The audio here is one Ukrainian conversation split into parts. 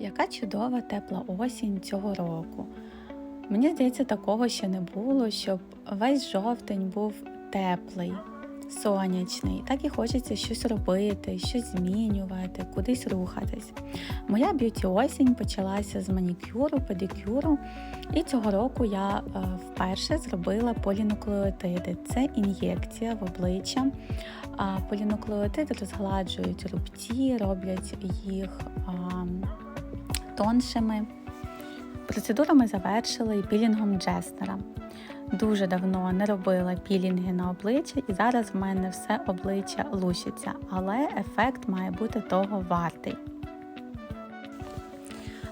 Яка чудова тепла осінь цього року. Мені здається, такого ще не було, щоб весь жовтень був теплий, сонячний. Так і хочеться щось робити, щось змінювати, кудись рухатись. Моя б'юті осінь почалася з манікюру, педикюру, і цього року я е, вперше зробила полінуклеотиди. Це ін'єкція в обличчя. Полінуклеотиди розгладжують рубці, роблять їх тоншими. Процедуру ми завершили пілінгом Джеснера. Дуже давно не робила пілінги на обличчя, і зараз в мене все обличчя лущиться, але ефект має бути того вартий.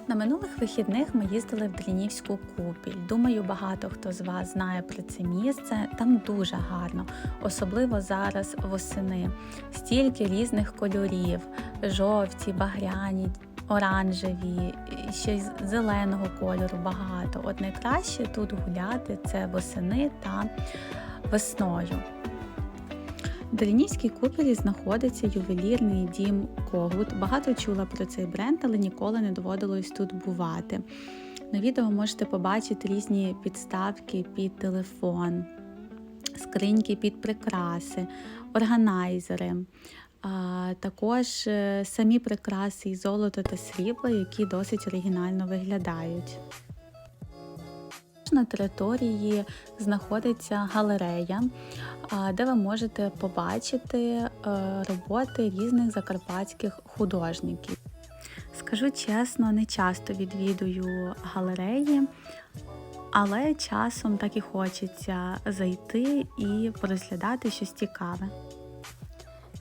На минулих вихідних ми їздили в Дрінівську купіль. Думаю, багато хто з вас знає про це місце. Там дуже гарно, особливо зараз восени. Стільки різних кольорів: жовті, багряні, оранжеві, ще зеленого кольору багато. От найкраще тут гуляти це восени та весною. В Долінівській купелі знаходиться ювелірний дім Когут. Багато чула про цей бренд, але ніколи не доводилось тут бувати. На відео можете побачити різні підставки під телефон, скриньки під прикраси, органайзери. А також е, самі прикраси із золота та срібла, які досить оригінально виглядають. На території знаходиться галерея, де ви можете побачити е, роботи різних закарпатських художників. Скажу чесно, не часто відвідую галереї, але часом так і хочеться зайти і порозглядати щось цікаве.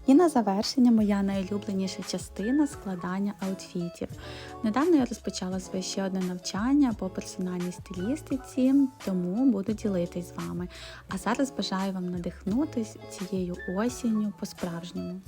І на завершення моя найулюбленіша частина складання аутфітів. Недавно я розпочала своє ще одне навчання по персональній стилістиці, тому буду ділитись з вами. А зараз бажаю вам надихнутись цією осінню по-справжньому.